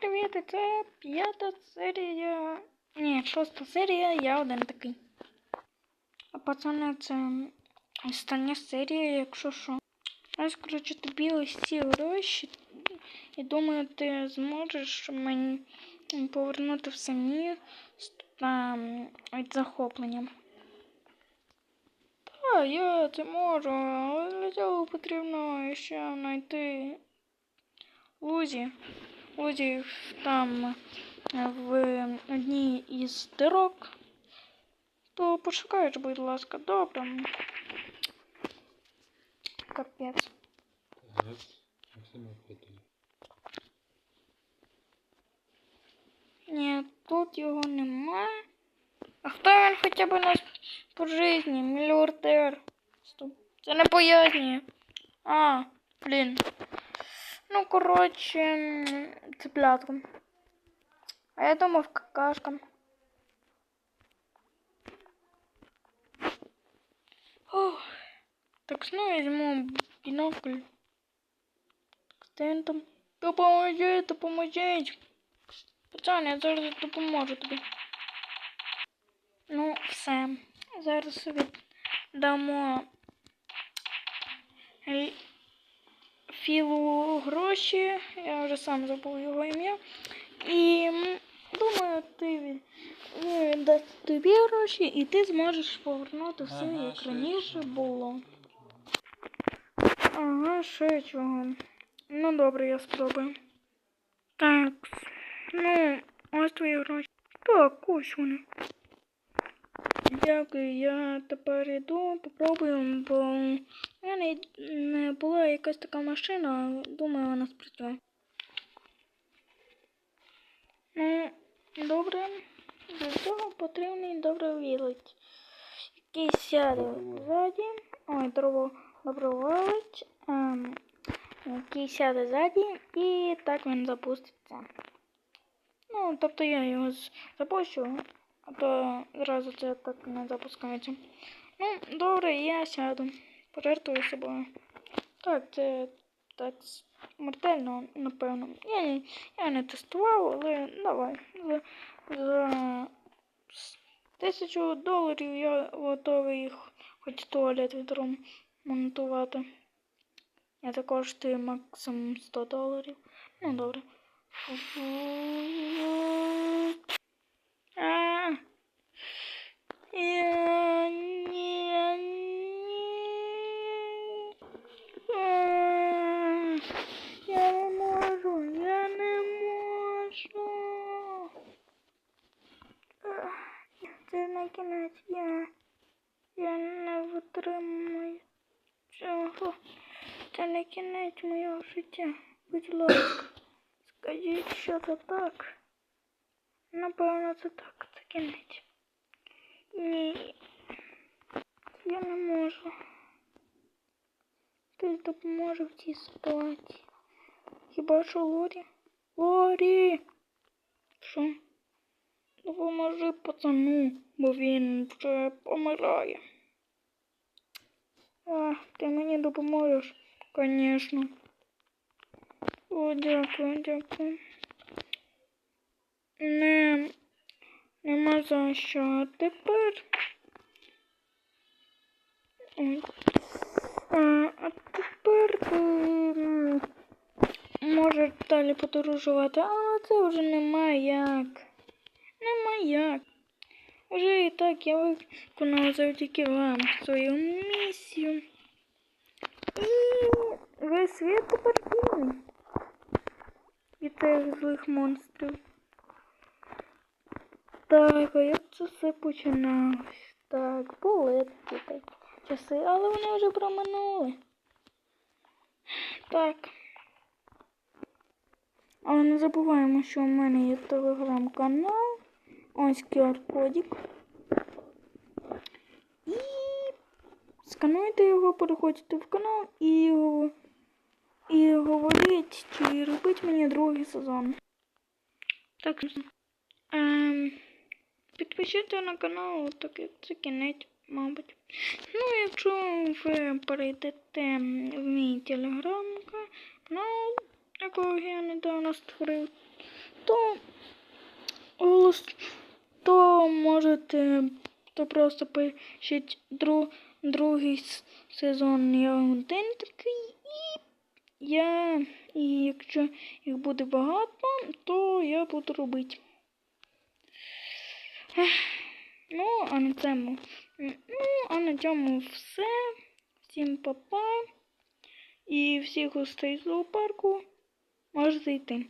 Привіт, і це п'ята серія. Ні, шоста серія, я один такий. А пацани, це остання серія, якщо що. Ось, коротше, тобі ось ці гроші. І думаю, ти зможеш мені повернути все там, від захоплення. Так, я це можу, але для цього потрібно ще знайти Лузі. Лузі там е, в одній із дирок. То пошукаєш, будь ласка, добре. Капець. Раз, Максим опитує. Ні, тут його немає. А хто він хоча б у нас по житті? Мільярдер. Стоп. Це не пояснює. А, блін. Ну, коротше, м, цыплятком. А я думав какашкам. Ох. Так, знову візьму бінокль. Він там? Допоможіть, допоможіть. Пацан, я зараз допоможу тобі. Ну, все. Зараз віддамо Л- Філу гроші. Я вже сам забув його ім'я. І думаю, ти від- він віддасть тобі гроші, і ти зможеш повернути все, Ага, як раніше було. Ага, ще чого. Ну добре, я спробую. Так. Ну, ось твої гроші. Так, ось вони. Дякую, я тепер йду, попробую, бо в мене не була якась така машина, думаю, вона спрацює. Ну, добре. Для цього потрібний добровілець. Який сяде ззаді. Ой, дорого доброволець. Ем, який сяде ззаді, і так він запуститься. Ну, тобто я його запущу, а то зразу це так не запускається. Ну, добре, я сяду. Пожертвую собою. Так, це так смертельно, напевно. Я, я не тестував, але давай. За, за с- тисячу доларів я готовий їх хоч туалет відремонтувати. Я також коштує максимум 100 доларів. Ну, добре. А, я не, не. А, Я не можу, я не можу. А, Це на кінець я, я не витримую цього. Це не кінець моєго життя. Будь ласка, скажіть, що це так. Напевно, це так, це кінець. Ні. Я не можу. Хтось допоможе в цій ситуації. Хіба що Лорі? Лорі! Що? Допоможи пацану, бо він вже помирає. А, ти мені допоможеш? Конечно. О, дякую, дякую. Не, нема за що. Тепер. А, тепер ти можеш далі подорожувати, а це вже нема як. Нема як. Вже і так я виконала завдяки вам свою місію. І весь світ тепер вільний від цих злих монстрів. Так, а як це все починалось? Так, були такі часи, але вони вже проминули. Так. Але не забуваємо, що у мене є телеграм-канал. Ось QR-кодик. І скануйте його, переходьте в канал і, і говоріть, чи робить мені другий сезон. Так. Ем, підпишіться на канал, так як це кінець, мабуть. Ну, якщо ви перейдете в мій телеграм-канал, якого я недавно створив, то голос, то можете, то просто пишіть дру, другий сезон я один такий, і я, і якщо їх буде багато, то я буду робити. Ну, а на цьому, ну, а на цьому все. Всім па-па. І всіх гостей зоопарку можете йти.